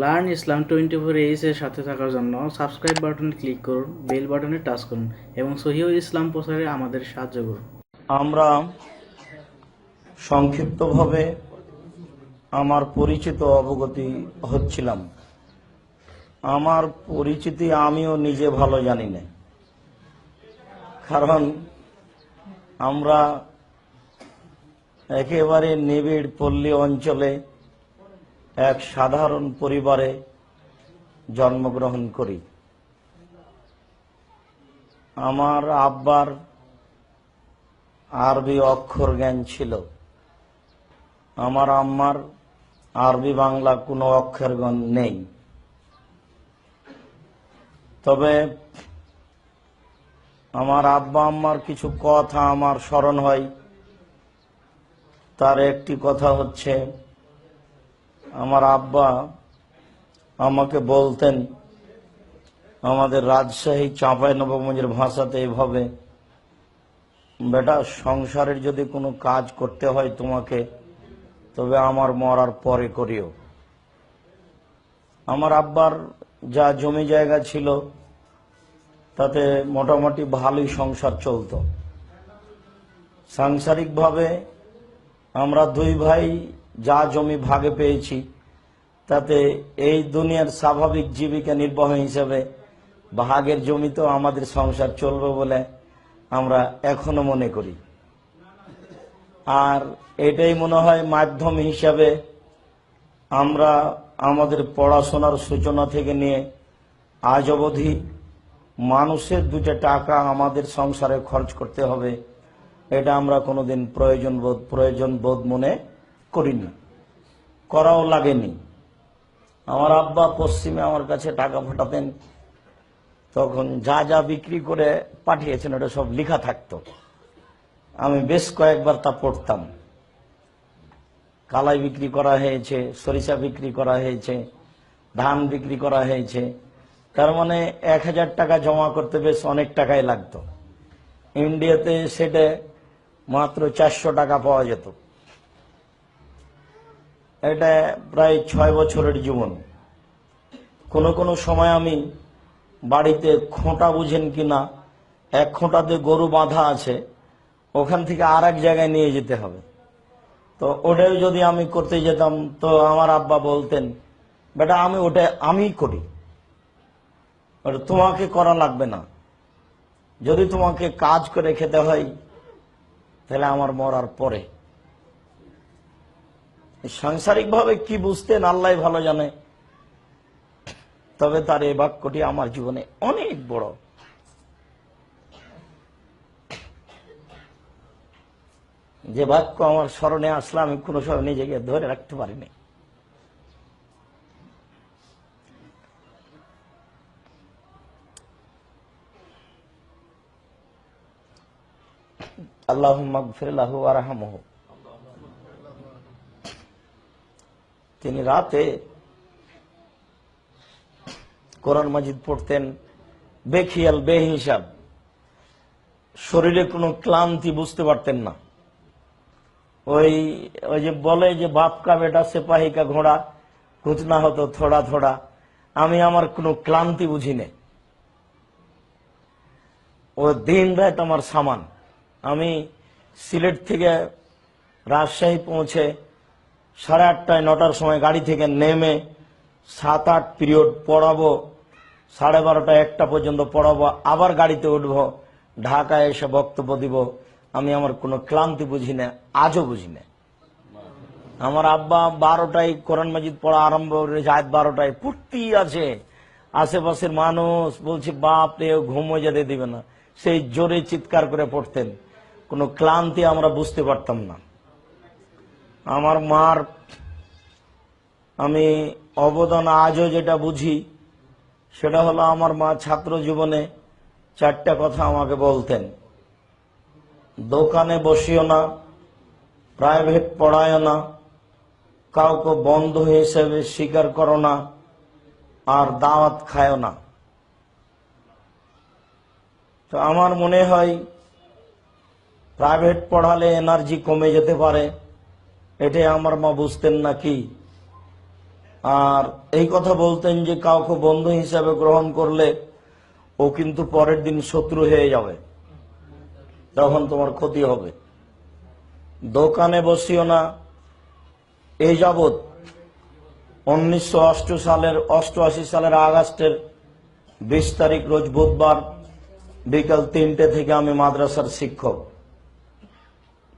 Learn Islam twenty four H এর সাথে থাকার জন্য সাবস্ক্রাইব বাটনে ক্লিক করুন, বেল বাটনে টাচ করুন এবং সহিহ ইসলাম প্রচারে আমাদের সাহায্য করুন। আমরা সংক্ষিপ্তভাবে আমার পরিচিত অবগতি হচ্ছিলাম। আমার পরিচিতি আমিও নিজে ভালো জানি না। কারণ আমরা একেবারে নিবিড় পল্লী অঞ্চলে এক সাধারণ পরিবারে জন্মগ্রহণ করি। আমার আব্বার আরবি অক্ষর জ্ঞান ছিল। আমার আম্মার আরবি বাংলা কোনো অক্ষর জ্ঞান নেই। তবে আমার আব্বা আম্মার কিছু কথা আমার স্মরণ হয়। তার একটি কথা হচ্ছে আমার আব্বা আমাকে বলতেন, আমাদের রাজশাহী চাঁপাই নবগঞ্জের ভাষাতে এভাবে, বেটা, সংসারের যদি কোনো কাজ করতে হয় তোমাকে, তবে আমার মরার পরে করিও। আমার আব্বার যা জমি জায়গা ছিল, তাতে মোটামুটি ভালোই সংসার চলতো। সাংসারিকভাবে আমরা দুই ভাই যা জমি ভাগে পেয়েছি, তাতে এই দুনিয়ার স্বাভাবিক জীবিকা নির্বাহ হিসেবে ভাগের জমি তো আমাদের সংসার চলবে বলে আমরা এখনও মনে করি। আর এটাই মনে হয় মাধ্যম হিসাবে আমরা আমাদের পড়াশোনার সূচনা থেকে নিয়ে আজ অবধি মানুষের দুটা টাকা আমাদের সংসারে খরচ করতে হবে, এটা আমরা কোনোদিন প্রয়োজন বোধ প্রয়োজন বোধ মনে করিনি। করাও লাগেনি। আমার আব্বা পশ্চিমে আমার কাছে টাকা পাঠাতেন। তখন যা যা বিক্রি করে পাঠিয়েছেন, ওটা সব লেখা থাকতো। আমি বেশ কয়েকবার তা পড়তাম। কালাই বিক্রি করা হয়েছে, সরিষা বিক্রি করা হয়েছে, ধান বিক্রি করা হয়েছে। তার মানে এক হাজার টাকা জমা করতে বেশ অনেক টাকাই লাগতো। ইন্ডিয়াতে সেটা মাত্র চারশো টাকা পাওয়া যেত। এটা প্রায় ছয় বছরের জীবন। কোনো কোনো সময় আমি বাড়িতে খোঁটা বুঝেন কি না, এক খোঁটাতে গরু বাঁধা আছে, ওখান থেকে আর এক জায়গায় নিয়ে যেতে হবে। তো ওটাই যদি আমি করতে যেতাম, তো আমার আব্বা বলতেন, বেটা, আমি ওটা, আমিই করি। ওটা তোমাকে করা লাগবে না। যদি তোমাকে কাজ করে খেতে হয়, তাহলে আমার মরার পরে। সাংসারিক ভাবে কি বুঝতেন আল্লাহ ভালো জানে। তবে তার এই বাক্যটি আমার জীবনে অনেক বড়। যে বাক্য আমার স্মরণে আসলে আমি কোনো সময় নিজেকে ধরে রাখতে পারিনি। আল্লাহ মগফিরাহ আরহামহ তিনি রাতে কোরআন মাজিদ পড়তেন, বেখিয়াল, বেহিসাব। শরীরে কোনো ক্লান্তি বুঝতে পারতেন না। ওই ওই যে বলে যে বাপ কা বেটা সেপাহি কা ঘোড়া কুছ না হতো, থোড়া থোড়া। আমি আমার কোনো ক্লান্তি বুঝি নে ও দিন রাত আমার সামান। আমি সিলেট থেকে রাজশাহী পৌঁছে সাড়ে আটটায়, নটার সময় গাড়ি থেকে নেমে সাত আট পিরিয়ড পড়াবো, সাড়ে বারোটা একটা পর্যন্ত পড়াবো, আবার গাড়িতে উঠবো, ঢাকায় এসে বক্তব্য দিব। আমি আমার কোনো ক্লান্তি বুঝি না, আজও বুঝি না। আমার আব্বা বারোটায় কোরআন মাজিদ পড়া আরম্ভ করেছে, আজ বারোটায়। পড়তি আছে। আশেপাশের মানুষ বলছে, বাপ রে ঘুমো যেতে দিবে না। সেই জোরে চিৎকার করে পড়তেন। কোনো ক্লান্তি আমরা বুঝতে পারতাম না। আমার মার আমি অবদান আজও যেটা বুঝি, সেটা হলো আমার মা ছাত্র জীবনে চারটা কথা আমাকে বলতেন। দোকানে বসিও না, প্রাইভেট পড়ায় না, কাউকে বন্ধ হিসেবে স্বীকার করো না, আর দাওয়াত খায় না। তো আমার মনে হয়, প্রাইভেট পড়ালে এনার্জি কমে যেতে পারে। এটাই আমার মা বুঝতেন নাকি আর এই কথা বলতেন যে কাউকে বন্ধু হিসাবে গ্রহণ করলে ও কিন্তু পরের দিন শত্রু হয়ে যাবে। তখন তোমার ক্ষতি হবে। দোকানে বসিও না। এই যাবৎ উনিশশো সালের, অষ্টআশি সালের আগস্টের বিশ তারিখ রোজ বুধবার বিকাল তিনটে থেকে আমি মাদ্রাসার শিক্ষক।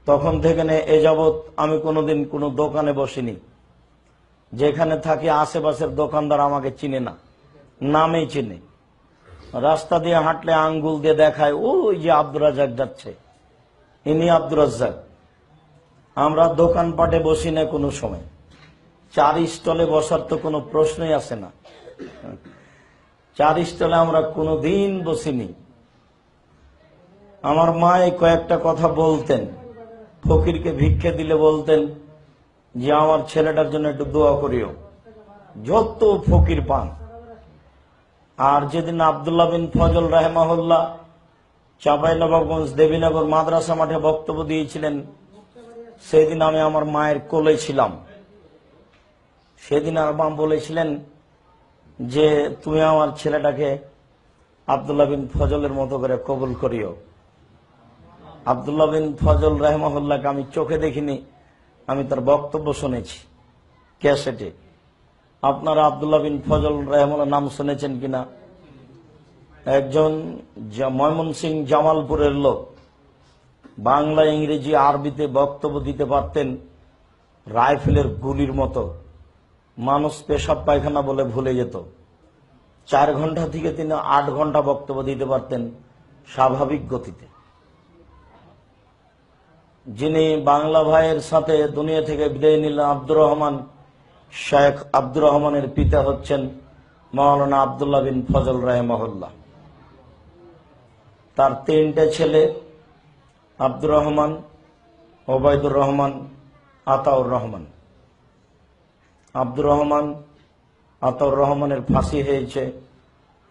তখন থেকে এ যাবৎ আমি কোনোদিন কোনো দোকানে বসিনি। যেখানে থাকি আশেপাশের দোকানদার আমাকে চিনে না, নামেই চিনে। রাস্তা দিয়ে হাঁটলে আঙ্গুল দিয়ে দেখায়, ওই যে আব্দুর রাজাক যাচ্ছে। ইনি আব্দুর রাজ্জাক। আমরা দোকানপাটে বসি না কোনো সময়। চার স্টলে বসার তো কোনো প্রশ্নই আসে না। চার স্টলে আমরা কোনো দিন বসিনি। আমার মা এই কয়েকটা কথা বলতেন। ফকিরকে ভিক্ষে দিলে বলতেন, যে আমার ছেলেটার জন্য একটু দোয়া করিও। যত ফকির পান। আর যেদিন আবদুল্লাহ বিন ফজল রাহেমাহুল্লাহ চাঁপাইনবাবগঞ্জ দেবীনগর মাদ্রাসা মাঠে বক্তব্য দিয়েছিলেন, সেদিন আমি আমার মায়ের কোলে ছিলাম। সেদিন আর মা বলেছিলেন, যে তুমি আমার ছেলেটাকে আবদুল্লাহ বিন ফজলের মতো করে কবুল করিও। আবদুল্লাহ বিন ফজল রাহমাহুল্লাহকে আমি চোখে দেখিনি, আমি তার বক্তব্য শুনেছি, ক্যাসেটে। আপনারা আবদুল্লাহ বিন ফজল রাহমুল্লাহ নাম শুনেছেন কিনা? একজন ময়মনসিং জামালপুরের লোক। বাংলা, ইংরেজি, আরবিতে বক্তব্য দিতে পারতেন রাইফেলের গুলির মতো। মানুষ পেশাব পায়খানা বলে ভুলে যেত। চার ঘণ্টা থেকে তিনি আট ঘণ্টা বক্তব্য দিতে পারতেন স্বাভাবিক গতিতে। যিনি বাংলা ভাইয়ের সাথে দুনিয়া থেকে বিদায় নিলেন আব্দুর রহমান, শেখ আব্দুর রহমানের পিতা হচ্ছেন মৌলানা আবদুল্লাহ বিন ফজল রাহেমহল্লা তার তিনটে ছেলে, আব্দুর রহমান, ওবায়দুর রহমান, আতাউর রহমান। আব্দুর রহমান, আতাউর রহমানের ফাঁসি হয়েছে,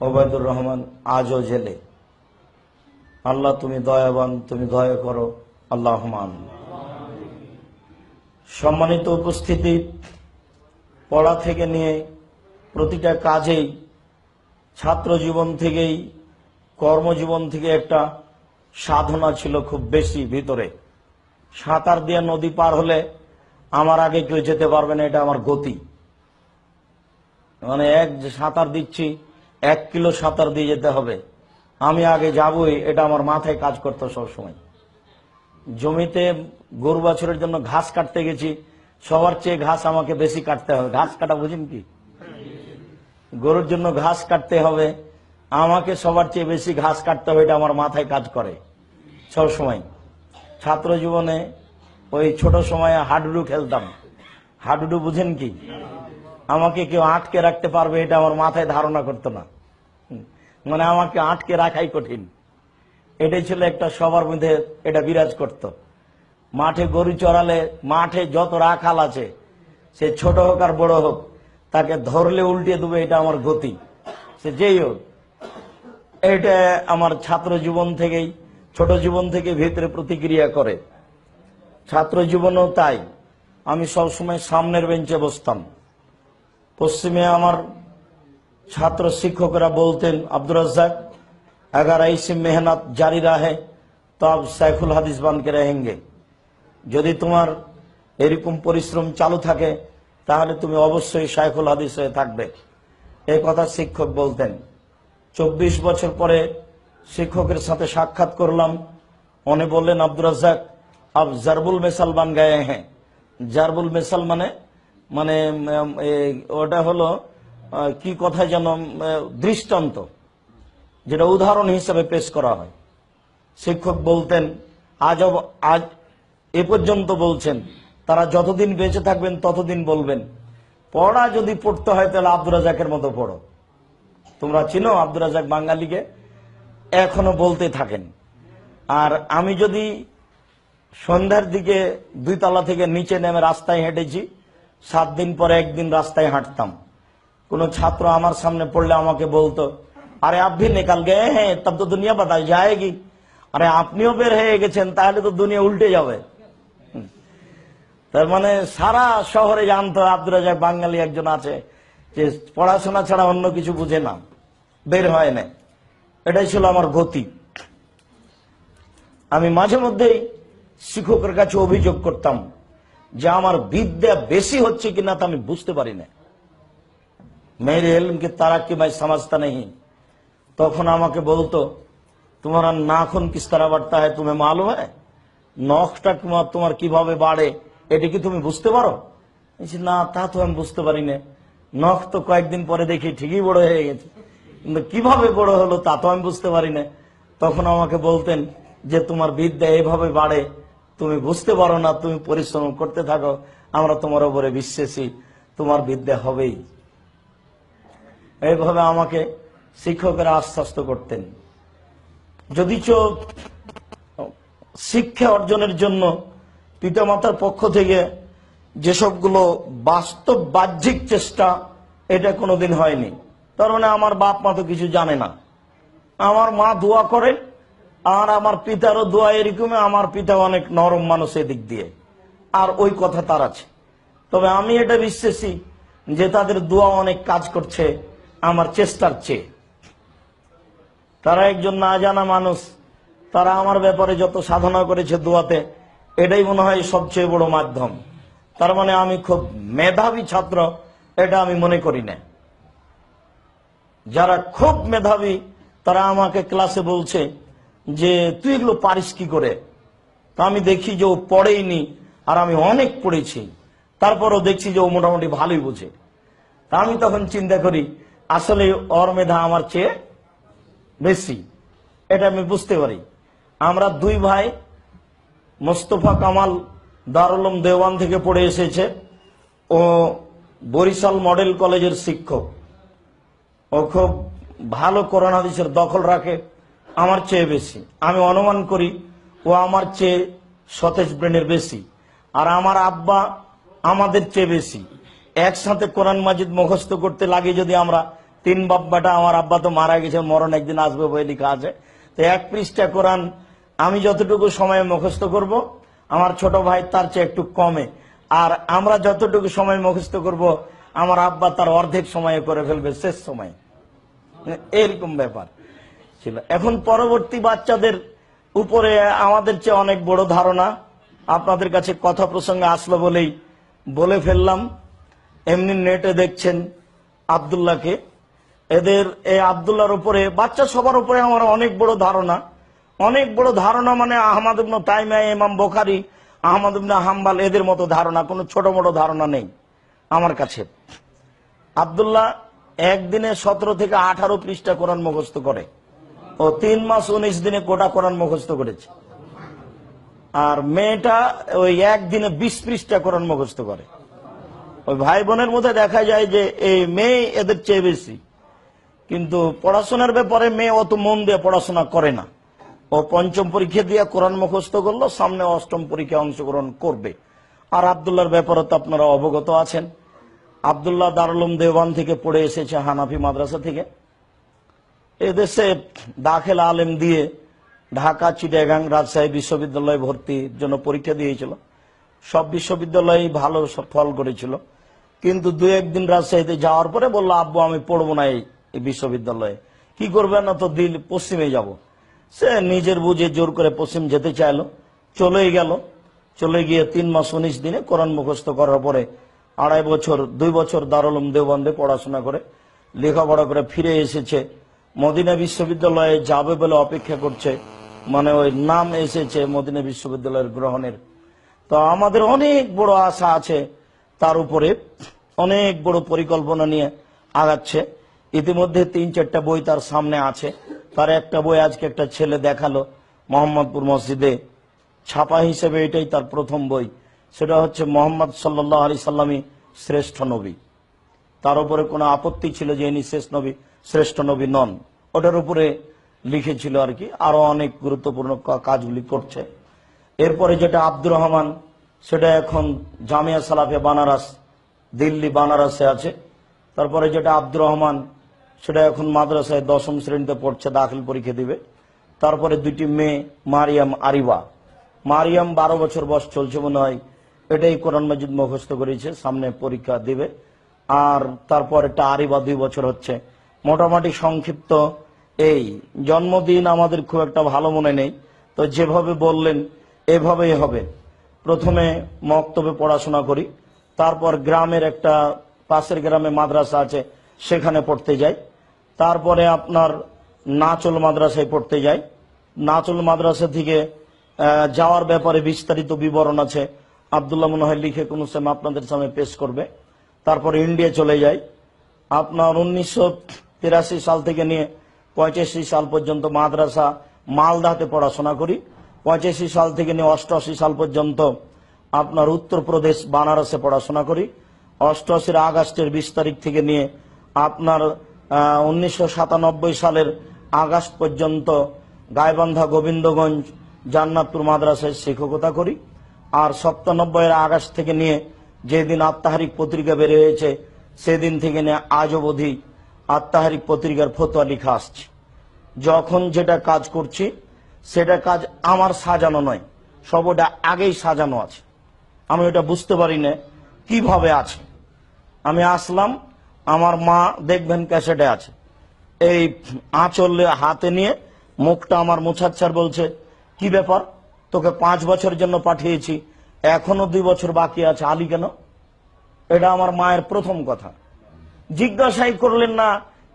ওবায়দুর রহমান আজও জেলে। আল্লাহ, তুমি দয়াবান, তুমি দয়া করো। আল্লাহ সম্মানিত উপস্থিতি, পড়া থেকে নিয়ে প্রতিটা কাজেই, ছাত্র জীবন থেকেই, কর্মজীবন থেকে একটা সাধনা ছিল খুব বেশি ভিতরে। সাঁতার দিয়ে নদী পার হলে আমার আগে কেউ যেতে পারবে না, এটা আমার গতি। মানে এক সাঁতার দিচ্ছি, এক কিলো সাঁতার দিয়ে যেতে হবে। আমি আগে যাবই, এটা আমার মাথায় কাজ করতো সবসময়। জমিতে গরু বাছুরের জন্য ঘাস কাটতে গেছি, সবার চেয়ে ঘাস আমাকে বেশি কাটতে হবে। ঘাস কাটা বুঝেন কি? গরুর জন্য ঘাস কাটতে হবে, আমাকে সবার চেয়ে বেশি ঘাস কাটতে হবে, এটা আমার মাথায় কাজ করে সব সময়। ছাত্র জীবনে ওই ছোট সময়ে হাডুডু খেলতাম। হাডুডু বুঝেন কি? আমাকে কেউ আটকে রাখতে পারবে, এটা আমার মাথায় ধারণা করতো না। মানে আমাকে আটকে রাখাই কঠিন। এটাই ছিল একটা সবার মধ্যে এটা বিরাজ করত। মাঠে গরু চড়ালে মাঠে যত রাখাল আছে, সে ছোট হোক আর বড় হোক, তাকে ধরলে উল্টিয়ে দেবে, এটা আমার গতি। সে যেই হোক, এটা আমার ছাত্র জীবন থেকেই, ছোট জীবন থেকে ভিতরে প্রতিক্রিয়া করে। ছাত্র জীবনেও তাই। আমি সবসময় সামনের বেঞ্চে বসতাম। পশ্চিমে আমার ছাত্র শিক্ষকরা বলতেন, আব্দুর রাজ্জাক अगर ऐसी मेहनत जारी रहे तो आप सैफुल হাদিস বান के रहेंगे যদি তোমার এরকম পরিশ্রম চালু থাকে তাহলে তুমি অবশ্যই শাইখুল হাদিস হয়ে থাকবে এই কথা শিক্ষক বলতেন চব্বিশ বছর পরে শিক্ষকের সাথে সাক্ষাৎ করলাম উনি বললেন আব্দুর রাজ্জাক আব জারবুল মেসাল বান গায়ে হ্যাঁ জারবুল মেসাল মানে মানে উম, এই, ওটা হলো আহ, কি কথা যেন উম, দৃষ্টান্ত যেটা উদাহরণ হিসেবে পেশ করা হয়। শিক্ষক বলতেন আজ আজ এ পর্যন্ত বলছেন, তারা যতদিন বেঁচে থাকবেন ততদিন বলবেন। পড়া যদি পড়তে হয় তাহলে আব্দুর রাজাকের মতো পড়ো। তোমরা চিনো আব্দুর রাজাক বাঙালিকে? এখনও বলতে থাকেন। আর আমি যদি সন্ধ্যার দিকে দুই তলা থেকে নিচে নেমে রাস্তায় হেঁটেছি, সাত দিন পরে একদিন রাস্তায় হাঁটতাম। কোন ছাত্র আমার সামনে পড়লে আমাকে বলতো আরে আপ ভি নিকাল গে হ্যাঁ তব তো দুনিয়া বাতাই যায়গি। আরে আপনিও বের হয়ে গেছেন, তাহলে তো দুনিয়া উল্টে যাবে। তার মানে সারা শহরে জানতো আব্দুর রাজাক বাঙালি একজন আছে, যে পড়াশোনা ছাড়া অন্য কিছু বুঝে না, বের হয় না। এটাই ছিল আমার গতি। আমি মাঝে মধ্যেই শিক্ষকের কাছে অভিযোগ করতাম যে আমার বিদ্যা বেশি হচ্ছে কিনা তা আমি বুঝতে পারি না। মেরে এলম কি তারা কি ভাই সমঝতা নেই। তখন আমাকে বলতো, তোমার নাখন কিস তারা বাড়তা হয় তুমি মালুম হয় নখটা তোমার তোমার কীভাবে বাড়ে? এটা কি তুমি বুঝতে পারো? না, তা তো আমি বুঝতে পারি না। নখ তো কয়েকদিন পরে দেখি, ঠিকই বড় হয়ে গেছে। কিন্তু কীভাবে বড় হলো তা তো আমি বুঝতে পারি না। তখন আমাকে বলতেন যে, তোমার বিদ্যা এভাবে বাড়ে, তুমি বুঝতে পারো না, তুমি পরিশ্রম করতে থাকো, আমরা তোমার উপরে বিশ্বাসী, তোমার বিদ্যা হবেই। এইভাবে আমাকে শিক্ষকেরা আশ্বস্ত করতেন। যদি যদিচ শিক্ষা অর্জনের জন্য পিতামাতার পক্ষ থেকে যেসবগুলো বাস্তব বাহ্যিক চেষ্টা, এটা কোনোদিন হয়নি। তার মানে আমার বাপ মা তো কিছু জানে না। আমার মা দোয়া করে, আর আমার পিতারও দোয়া এরকমই আমার পিতা অনেক নরম মানুষ এদিক দিয়ে। আর ওই কথা তার আছে। তবে আমি এটা বিশ্বাসী যে তাদের দোয়া অনেক কাজ করছে, আমার চেষ্টার চেয়ে। তারা একজন না জানা মানুষ। তারা আমার ব্যাপারে যত সাধনা করেছে দোয়াতে, এটাই মনে হয় সবচেয়ে বড় মাধ্যম। তার মানে আমি খুব মেধাবী ছাত্র, এটা আমি মনে করি না। যারা খুব মেধাবী, তারা আমাকে ক্লাসে বলছে যে, তুই এগুলো পারিস কি করে? তা আমি দেখি যে ও পড়েইনি, আর আমি অনেক পড়েছি। তারপরও দেখছি যে ও মোটামুটি ভালোই বোঝে। তা আমি তখন চিন্তা করি, আসলে ওর মেধা আমার চেয়ে বেশি। এটা আমি বুঝতে পারি। আমরা দুই ভাই মোস্তফা কামাল দারুলম দেওয়ান থেকে পড়ে এসেছে ও বরিশাল মডেল কলেজের শিক্ষক। ও খুব ভালো কোরআন হাদিসের দখল রাখে, আমার চেয়ে বেশি। আমি অনুমান করি ও আমার চেয়ে সতেজ ব্রেনের বেশি। আর আমার আব্বা আমাদের চেয়ে বেশি। একসাথে কোরআন মাজিদ মুখস্থ করতে লাগে যদি আমরা তিন বাব্বাটা আমার আব্বা তো মারা গেছে, মরণ একদিন আসবে বই লেখা আছে। তো এক পৃষ্ঠা কোরআন আমি যতটুকু সময় মুখস্থ করব, আমার ছোট ভাই তার চেয়ে একটু কমে। আর আমরা যতটুকু সময় মুখস্থ করব, আমার আব্বা তার অর্ধেক সময়ে করে ফেলবে, শেষ সময়ে। এরকম ব্যাপার ছিল। এখন পরবর্তী বাচ্চাদের উপরে আমাদের চেয়ে অনেক বড় ধারণা, আপনাদের কাছে কথা প্রসঙ্গে আসলো বলেই বলে ফেললাম। এমনি নেটে দেখছেন আবদুল্লাহকে। এদের এই আবদুল্লাহর উপরে, বাচ্চা সবার উপরে আমার অনেক বড় ধারণা। অনেক বড় ধারণা মানে আহমদ ইবনে তাইমা ইমাম বোখারি, আহমদ হাম্বাল, এদের মতো ধারণা, কোনো ছোট বড় ধারণা নেই আমার কাছে। আবদুল্লাহ একদিনে সতেরো থেকে আঠারো পৃষ্ঠা কোরআন মুখস্থ করে। ও তিন মাস উনিশ দিনে কোটা কোরআন মুখস্থ করেছে। আর মেয়েটা ওই একদিনে বিশ পৃষ্ঠা কোরআন মুখস্থ করে। ওই ভাই বোনের মধ্যে দেখা যায় যে এই মেয়ে এদের চেয়ে বেশি। কিন্তু পড়াশোনার ব্যাপারে মেয়ে অত মন দিয়ে পড়াশোনা করে না। ও পঞ্চম পরীক্ষা দিয়ে কোরআন মুখস্থ করল, সামনে অষ্টম পরীক্ষায় অংশগ্রহণ করবে। আর আবদুল্লাহর ব্যাপারে তো আপনারা অবগত আছেন। আবদুল্লাহ দারুলুম দেওয়ান থেকে পড়ে এসেছে হানাফি মাদ্রাসা থেকে। এদেশে দাখিল আলেম দিয়ে ঢাকা, চিটাগাং রাজশাহী বিশ্ববিদ্যালয়ে ভর্তির জন্য পরীক্ষা দিয়েছিল। সব বিশ্ববিদ্যালয়ে ভালো ফল করেছিল। কিন্তু দু একদিন রাজশাহীতে যাওয়ার পরে বলল, আব্বু, আমি পড়ব না এই বিশ্ববিদ্যালয়ে। কি করবে না তো দিল পশ্চিমে যাব। সে নিজের বুঝে জোর করে পশ্চিম যেতে চাইলো। চলেই গেল। চলে গিয়ে তিন মাস উনিশ দিনে কোরআন মুখস্থ করার পরে আড়াই বছর, দুই বছর দারুলম দেওবন্দে পড়াশোনা করে, লেখাপড়া করে ফিরে এসেছে। মদিনা বিশ্ববিদ্যালয়ে যাবে বলে অপেক্ষা করছে। মানে ওই নাম এসেছে মদিনা বিশ্ববিদ্যালয়ের গ্রহণের। তো আমাদের অনেক বড় আশা আছে। তার উপরে অনেক বড় পরিকল্পনা নিয়ে আগাচ্ছে। ইতিমধ্যে তিন চারটা বই তার সামনে আছে। তার একটা বই আজকে একটা ছেলে দেখাল মোহাম্মদপুর মসজিদে। ছাপা হিসেবে এটাই তার প্রথম বই। সেটা হচ্ছে মোহাম্মদ সাল্লাহ আলি সাল্লামী শ্রেষ্ঠ নবী। তার উপরে কোনো আপত্তি ছিল যে ইনি শেষ নবী, শ্রেষ্ঠ নবী নন। ওটার উপরে লিখেছিল আর কি, আরও অনেক গুরুত্বপূর্ণ কাজগুলি করছে। এরপরে যেটা আব্দুর রহমান, সেটা এখন জামিয়া সালাফে বানারস, দিল্লি বানারসে আছে। তারপরে যেটা আব্দুর রহমান সেটা এখন মাদ্রাসায় দশম শ্রেণীতে পড়ছে, দাখিল পরীক্ষা দিবে। তারপরে দুটি মেয়ে, মারিয়াম আরিবা। মারিয়াম বারো বছর বয়স চলছে মনে হয়, এটাই কোরআন মাজিদ মুখস্থ করেছে, সামনে পরীক্ষা দিবে। আর তারপর এটা আরই বা দুই বছর হচ্ছে। মোটামুটি সংক্ষিপ্ত এই, জন্মদিন আমাদের খুব একটা ভালো মনে নেই। তো যেভাবে বললেন, এভাবেই হবে। প্রথমে মক্তবে পড়াশোনা করি, তারপর গ্রামের একটা, পাশের গ্রামে মাদ্রাসা আছে সেখানে পড়তে যাই। তারপরে আপনার নাচল মাদ্রাসায় পড়তে যাই। নাচল মাদ্রাসা থেকে যাওয়ার ব্যাপারে বিস্তারিত বিবরণ আছে। আবদুল্লাহ মনে হয় লিখে কোন সময় আপনাদের সামনে পেশ করবে। তারপরে ইন্ডিয়া চলে যাই। আপনার উনিশশো তিরাশি সাল থেকে নিয়ে পঁচাশি সাল পর্যন্ত মাদ্রাসা মালদাতে পড়াশোনা করি। পঁচাশি সাল থেকে নিয়ে অষ্টআশি সাল পর্যন্ত আপনার উত্তরপ্রদেশ, বানারসে পড়াশোনা করি। অষ্টআশির আগস্টের বিশ তারিখ থেকে নিয়ে আপনার উনিশশো সাতানব্বই সালের আগস্ট পর্যন্ত গাইবান্ধা গোবিন্দগঞ্জ জান্নাতপুর মাদ্রাসায় শিক্ষকতা করি। আর সপ্তানব্বইয়ের আগস্ট থেকে নিয়ে যেদিন আত্মাহারিক পত্রিকা বের হয়েছে, সেদিন থেকে নিয়ে আজ অবধি আত্মাহারিক পত্রিকার ফতোয়া লিখা আসছে। যখন যেটা কাজ করছি, সেটা কাজ আমার সাজানো নয় সব ওটা আগেই সাজানো আছে। আমি ওটা বুঝতে পারি না, কীভাবে আছে? আমি আসলাম আমার মা দেখবেন ক্যাসেটে আছে। এই আঁচল হাতে নিয়ে মুখটা আমার মুছাচ্ছার বলছে, কি ব্যাপার? তোকে পাঁচ বছরের জন্য পাঠিয়েছি, এখনও দুই বছর বাকি আছে, আলি কেন? এটা আমার মায়ের প্রথম কথা। জিজ্ঞাসাই করলেন না,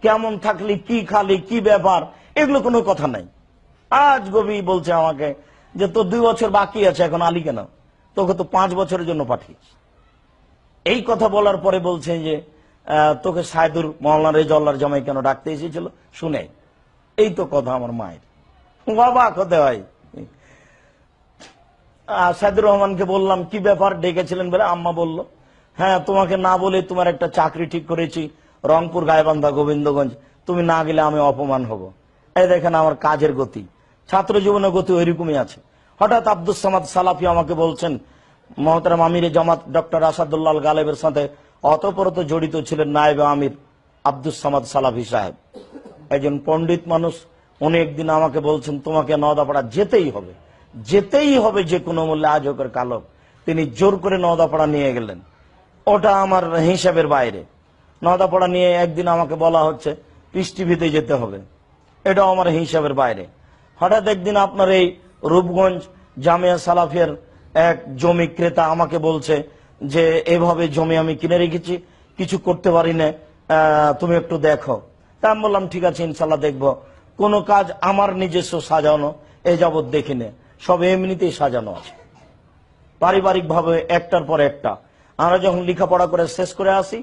কেমন থাকলি, কি খালি, কি ব্যাপার? এগুলো কোনো কথা নাই। আজ গবি বলছে আমাকে যে, তোর দুই বছর বাকি আছে, এখন আলি কেন? তোকে তো পাঁচ বছরের জন্য পাঠিয়েছি। এই কথা বলার পরে বলছে যে তোকে সাইদুর মহল্লা রেজল্লার জামাই কেন ডাকতে এসেছিল? শুনে। এই তো কথা আমার মায়ের। বাবা হতে হয়। সাইদুর রহমানকে বললাম, কি ব্যাপার? ডেকেছিলেন বলে আম্মা বলল হ্যাঁ তোমাকে না বলে তোমার একটা চাকরি ঠিক করেছি, রংপুর গায়বান্ধা গোবিন্দগঞ্জ। তুমি না গেলে আমি অপমান হব। এই দেখেন আমার কাজের গতি। ছাত্র জীবনের গতি ওইরকমই আছে। হঠাৎ আব্দুল সামাদ সালাফি আমাকে বলছেন, মহতারাম আমির জামাত ডক্টর আসাদুল্লাহ গালেবের সাথে অতপরত জড়িত ছিলেন নায়েব আমির আব্দুল সামাদ সালাফি সাহেব। একজন পণ্ডিত মানুষ, উনি একদিন আমাকে বলছেন, তোমাকে নদাপাড়া যেতেই হবে। যেতেই হবে যে কোনো মূল্যে, আজ হোকের কালক তিনি জোর করে নদাপাড়া নিয়ে গেলেন। ওটা আমার হিসাবের বাইরে। নদাপাড়া নিয়ে একদিন আমাকে বলা হচ্ছে, পিস যেতে হবে। এটাও আমার হিসাবের বাইরে। হঠাৎ একদিন আপনার এই রূপগঞ্জ জামিয়া সালাফিয়ার এক জমি ক্রেতা আমাকে বলছে যে এভাবে জমি আমি কিনে রেখেছি, কিছু করতে পারি না তুমি একটু দেখো। তা আমি বললাম, ঠিক আছে, ইনশাল্লাহ দেখব। কোনো কাজ আমার নিজস্ব সাজানো, এ যাবৎ দেখি দেখিনি সব এমনিতেই সাজানো আছে। পারিবারিক ভাবে একটার পর একটা। আমরা যখন লেখাপড়া করে শেষ করে আসি,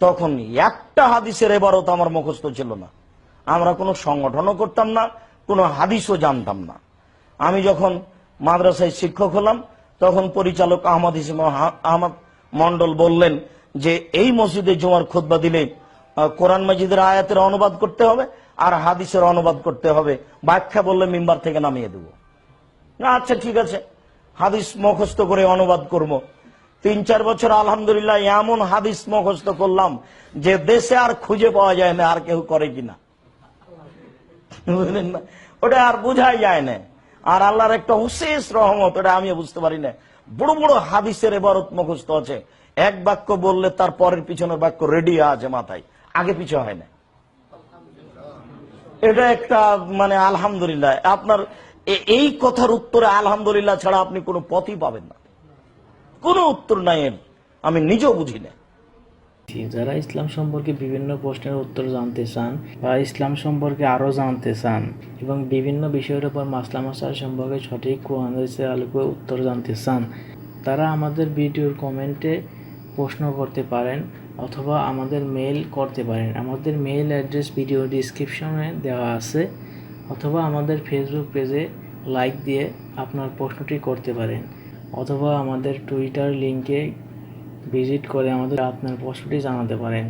তখন একটা হাদিসের এবারও তো আমার মুখস্থ ছিল না। আমরা কোনো সংগঠনও করতাম না, কোনো হাদিসও জানতাম না। আমি যখন মাদ্রাসায় শিক্ষক হলাম তখন পরিচালক আহমদ ইসিম আহমদ মন্ডল বললেন যে, এই মসজিদে জুমার খুতবা দিলে কোরআন মসজিদের আয়াতের অনুবাদ করতে হবে আর হাদিসের অনুবাদ করতে হবে। ব্যাখ্যা বললে মেম্বার থেকে নামিয়ে দেবো। না আচ্ছা ঠিক আছে। হাদিস মুখস্থ করে অনুবাদ করব। তিন, চার বছর, আলহামদুলিল্লাহ, এমন হাদিস মুখস্থ করলাম যে, দেশে আর খুঁজে পাওয়া যায় না, আর কেউ করে কিনা। বুঝলেন না? ওটা আর বোঝাই যায় না। আর আল্লাহর একটা বিশেষ রহমত ওটা আমি বুঝতে পারি না। বড় বড় হাদিসের এবারত মুখস্থ আছে। এক বাক্য বললে তার পরের পিছনের বাক্য রেডি আছে মাথায়। আগে পিছু হয় না। এটা একটা মানে আলহামদুলিল্লাহ। আপনার এই কথার উত্তরে আলহামদুলিল্লাহ ছাড়া আপনি কোনো পথই পাবেন না। কোনো উত্তর নাই আমি নিজেও বুঝি না। যারা ইসলাম সম্পর্কে বিভিন্ন প্রশ্নের উত্তর জানতে চান বা ইসলাম সম্পর্কে আরও জানতে চান এবং বিভিন্ন বিষয়ের উপর মাসলা মাসাল সম্পর্কে সঠিক কোরআন আলোকে উত্তর জানতে চান, তারা আমাদের ভিডিওর কমেন্টে প্রশ্ন করতে পারেন অথবা আমাদের মেল করতে পারেন। আমাদের মেল অ্যাড্রেস ভিডিও ডিসক্রিপশনে দেওয়া আছে অথবা আমাদের ফেসবুক পেজে লাইক দিয়ে আপনার প্রশ্নটি করতে পারেন অথবা আমাদের টুইটার লিঙ্কে ভিজিট করে আমাদের আপনার প্রশ্নটি জানাতে পারেন।